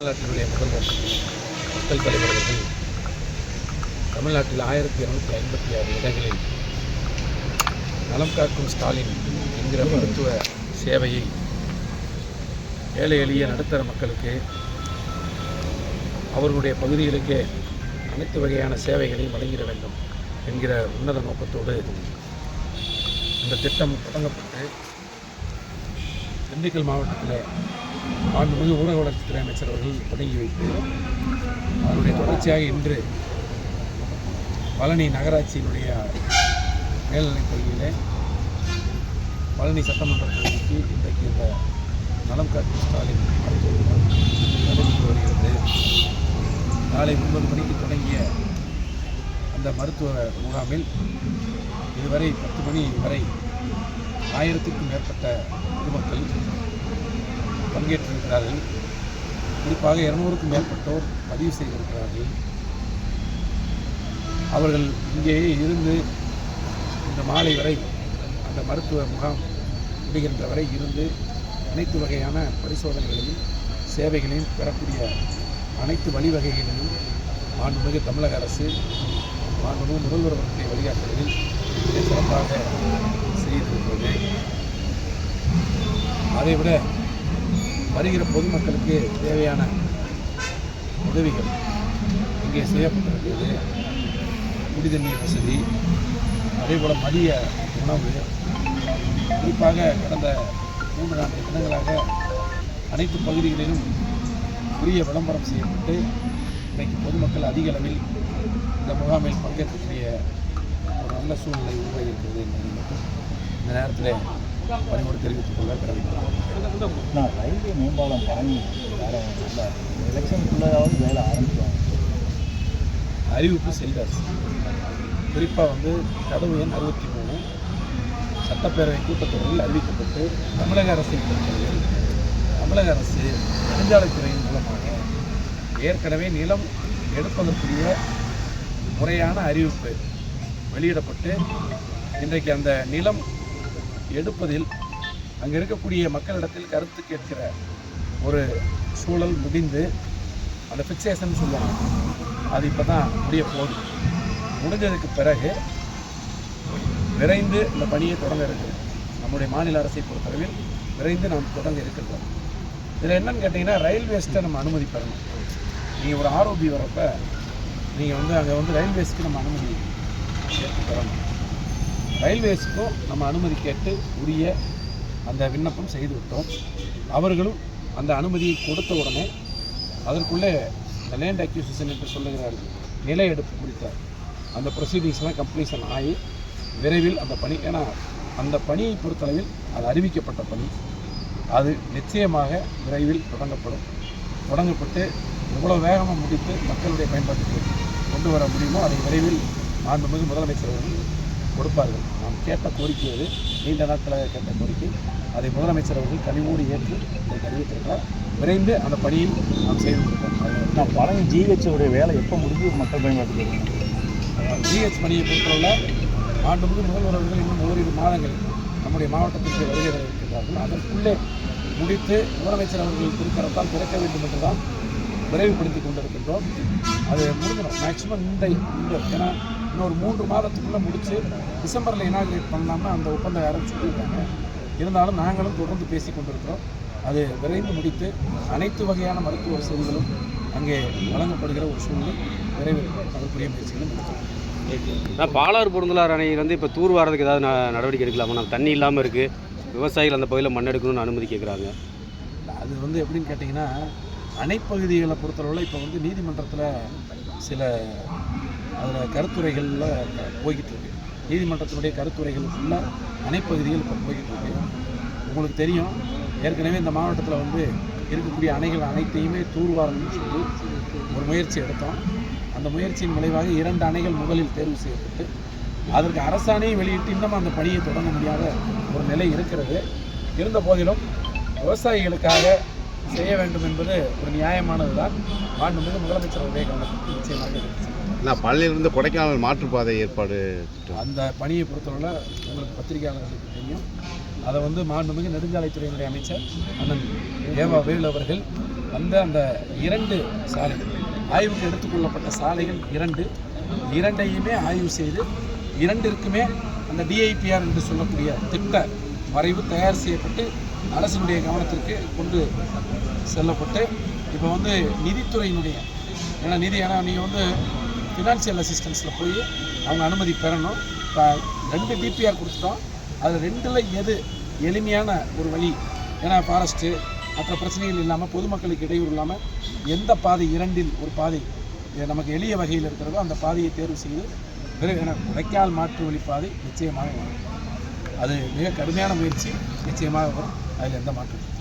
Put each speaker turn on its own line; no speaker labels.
தமிழ்நாட்டினுடைய முதல்வர் மக்கள் தலைவர்கள் தமிழ்நாட்டில் ஆயிரத்தி இருநூத்தி ஐம்பத்தி ஆறு இடங்களில் நலம் காக்கும் ஸ்டாலின் என்கிற மருத்துவ சேவையை ஏழை எளிய நடுத்தர மக்களுக்கு அவர்களுடைய பகுதிகளுக்கே அனைத்து வகையான சேவைகளையும் வழங்கிட வேண்டும் என்கிற உன்னத நோக்கத்தோடு இந்த திட்டம் தொடங்கப்பட்டு திண்டுக்கல் மாவட்டத்தில் மாண்புமிகு ஊரக வளர்ச்சித்துறை அமைச்சர் அவர்கள் தொடங்கி வைத்து அதனுடைய தொடர்ச்சியாக இன்று பழனி நகராட்சியினுடைய மேல்நிலைப் பள்ளியில் பழனி சட்டமன்ற தொகுதிக்கு இன்றைக்கு இந்த நலம் காக்கும் ஸ்டாலின் நடைபெற்று வருகிறது. நாளை ஒன்பது மணிக்கு தொடங்கிய அந்த மருத்துவ முகாமில் இதுவரை பத்து மணி வரை ஆயிரத்திற்கும் மேற்பட்ட பொதுமக்கள் பங்கேற்றிருக்கிறார்கள். குறிப்பாக இருநூறுக்கும் மேற்பட்டோர் பதிவு செய்திருக்கிறார்கள். அவர்கள் இங்கேயே இருந்து இந்த மாலை வரை அந்த மருத்துவ முகாம் முடிகின்ற வரை இருந்து அனைத்து வகையான பரிசோதனைகளையும் சேவைகளையும் பெறக்கூடிய அனைத்து வழிவகைகளையும் மாண்புமிகு தமிழக அரசு மாண்புமிகு முதல்வர் அவர்களுடைய வழிகாட்டுதலில் சிறப்பாக செய்திருக்கிறது. அதை விட வருகிற பொதுமக்களுக்கு தேவையான உதவிகள் இங்கே செய்யப்பட்டிருக்கிறது. குடி தண்ணீர் வசதி அதேபோல் மதிய உணவு. குறிப்பாக கடந்த மூன்று நான்கு தினங்களாக அனைத்து பகுதிகளிலும் உரிய விளம்பரம் செய்யப்பட்டு இன்றைக்கு பொதுமக்கள் அதிக அளவில் இந்த முகாமில் பங்கேற்கக்கூடிய ஒரு நல்ல சூழ்நிலை உருவாகியிருக்கிறது என்பதை மட்டும் இந்த நேரத்தில் பணியோடு தெரிவித்துக் கொள்ள கடமைப்படும்
நான் ரயில்வே மேம்பாலம் பழனி வேற நல்ல எலெக்ஷனுக்குள்ளதாவது வேலை ஆரம்பிக்கும்
அறிவிப்பு செல்வாச்சு குறிப்பாக வந்து கதவு எண் அறுபத்தி மூணு. சட்டப்பேரவை கூட்டத்தொடரில் அறிவிக்கப்பட்டு தமிழக அரசை பொறுத்தவரையில் தமிழக அரசு நெடுஞ்சாலைத்துறையின் மூலமாக ஏற்கனவே நிலம் எடுப்பதற்குரிய முறையான அறிவிப்பு வெளியிடப்பட்டு இன்றைக்கு அந்த நிலம் எடுப்பதில் அங்கே இருக்கக்கூடிய மக்களிடத்தில் கருத்து கேட்கிற ஒரு சூழல் முடிந்து அந்த ஃபிக்சேஷன் சொல்லுவாங்க. அது இப்போ தான் முடிய போகுது. முடிஞ்சதுக்கு பிறகு விரைந்து இந்த பணியை தொடங்க இருக்குது நம்முடைய மாநில அரசை பொறுத்தளவில் விரைந்து நாம் தொடங்க இருக்கின்றோம். இதில் என்னன்னு கேட்டிங்கன்னா ரயில்வேஸ்ட்டை நம்ம அனுமதி பெறணும். நீங்கள் ஒரு ஆர்ஓபி வரப்போ நீங்கள் வந்து அங்கே வந்து ரயில்வேஸ்க்கு நம்ம அனுமதி பெறணும் ரயில்வேஸுக்கும் நம்ம அனுமதி கேட்டு உரிய அந்த விண்ணப்பம் செய்து விட்டோம். அவர்களும் அந்த அனுமதியை கொடுத்த உடனே அதற்குள்ளே இந்த லேண்ட் அக்யூசிஷன் என்று சொல்லுகிறார் நில எடுப்பு குறித்த அந்த ப்ரொசீடிங்ஸ்லாம் கம்ப்ளீஷன் ஆகி விரைவில் அந்த பணி ஏன்னா அந்த பணியை பொறுத்தளவில் அது அறிவிக்கப்பட்ட பணி. அது நிச்சயமாக விரைவில் தொடங்கப்படும். தொடங்கப்பட்டு எவ்வளோ வேகமாக முடித்து மக்களுடைய பயன்பாட்டுக்கு கொண்டு வர முடியுமோ அதை விரைவில் மாண்புமிகு முதலமைச்சர் அவர்கள் கொடுப்பார்கள். நாம் கேட்ட கோரிக்கை அது நீண்ட நாட்களாக கேட்ட கோரிக்கை. அதை முதலமைச்சர் அவர்கள் கனிவோடு ஏற்று இதை அறிவித்திருக்கிறார் விரைந்து அந்த பணியை நாம் செய்து
நான் பழனி ஜிஹெச்சோடைய வேலை எப்போ முடிஞ்சு மக்கள் வருவாங்க
ஜிஹெச் பணியை பொறுத்தவரை மாண்புமிகு முதல்வர் அவர்கள் இன்னும் ஓரிரு மாதங்கள் நம்முடைய மாவட்டத்திற்கு வருகை இருக்கின்றார்கள் அதற்குள்ளே முடித்து முதலமைச்சர் அவர்கள் திருக்கரத்தால் திறக்க வேண்டும் என்று தான் விரைவுபடுத்தி கொண்டிருக்கின்றோம். அது முடிஞ்சிடும். மேக்ஸிமம் இந்த இந்த ஏன்னா இன்னொரு மூன்று மாதத்துக்குள்ளே முடித்து டிசம்பரில் இனாகிரேட் பண்ணலாம்னு அந்த ஒப்பந்தம் யாரும் சொல்லியிருக்காங்க. இருந்தாலும் நாங்களும் தொடர்ந்து பேசி கொண்டிருக்கிறோம். அது விரைந்து முடித்து அனைத்து வகையான மருத்துவ வசதிகளும் அங்கே வழங்கப்படுகிற ஒரு சூழ்நிலை விரைவில் அதற்குரிய முயற்சிகளும்
நான் பாலாறு பொருந்தலார் அணையில் வந்து இப்போ தூர் வாரதுக்கு ஏதாவது நடவடிக்கை எடுக்கலாமா? நம்ம தண்ணி இல்லாமல் இருக்குது விவசாயிகள் அந்த பகுதியில் மண் எடுக்கணும்னு அனுமதி கேட்குறாங்க
அது வந்து எப்படின்னு கேட்டிங்கன்னா அணைப்பகுதிகளை பொறுத்தளவில் இப்போ வந்து நீதிமன்றத்தில் சில அதில் கருத்துரைகளில் போய்கிட்டு இருக்கு நீதிமன்றத்தினுடைய கருத்துரைகள் ஃபுல்லாக அணைப்பகுதிகள் இப்போ போய்கிட்டு இருக்கு உங்களுக்கு தெரியும் ஏற்கனவே இந்த மாவட்டத்தில் வந்து இருக்கக்கூடிய அணைகள் அனைத்தையுமே தூர்வாரணும்னு சொல்லி ஒரு முயற்சி எடுத்தோம். அந்த முயற்சியின் விளைவாக இரண்டு அணைகள் முதலில் தேர்வு செய்யப்பட்டு அதற்கு அரசாணையை வெளியிட்டு இன்னமும் அந்த பணியை தொடங்க முடியாத ஒரு நிலை இருக்கிறது. இருந்த போதிலும் விவசாயிகளுக்காக செய்ய வேண்டும் என்பது ஒரு நியாயமானது தான் மாண்புமிகு முதலமைச்சர் அவருடைய கவனத்துக்கு நிச்சயமாக
நான் பழனியிலிருந்து கொடைக்கானல் மாற்றுப்பாதை ஏற்பாடு.
அந்த பணியை பொறுத்தவரை உங்களுக்கு பத்திரிகையாளர்களுக்கு தெரியும். அதை வந்து மாண்புமிகு நெடுஞ்சாலைத்துறையினுடைய அமைச்சர் அண்ணன் ஏவா வேலு அவர்கள் வந்த அந்த இரண்டு சாலைகள் ஆய்வுக்கு எடுத்துக்கொள்ளப்பட்ட சாலைகள் இரண்டு இரண்டையுமே ஆய்வு செய்து இரண்டிற்குமே அந்த டிஐபிஆர் என்று சொல்லக்கூடிய திட்ட வரைவு தயார் செய்யப்பட்டு அரசினுடைய கவனத்திற்கு கொண்டு செல்லப்பட்டு இப்போ வந்து நிதித்துறையினுடைய ஏன்னா நிதி ஏன்னா நீங்கள் வந்து ஃபினான்சியல் அசிஸ்டன்ஸில் போய் அவங்க அனுமதி பெறணும். இப்போ ரெண்டு டிபிஆர் கொடுத்துட்டோம். அது ரெண்டில் எது எளிமையான ஒரு வழி? ஏன்னா ஃபாரஸ்ட்டு மற்ற பிரச்சனைகள் இல்லாமல் பொதுமக்களுக்கு இடையூறு இல்லாமல் எந்த பாதை இரண்டில் ஒரு பாதை நமக்கு எளிய வகையில் இருக்கிறதோ அந்த பாதையை தேர்வு செய்து பிறகு என கொடைக்கால் மாற்று வழி பாதை நிச்சயமாக வரும். அது மிக கடுமையான முயற்சி நிச்சயமாக வரும். அதில் எந்த மாற்றம் இல்லை.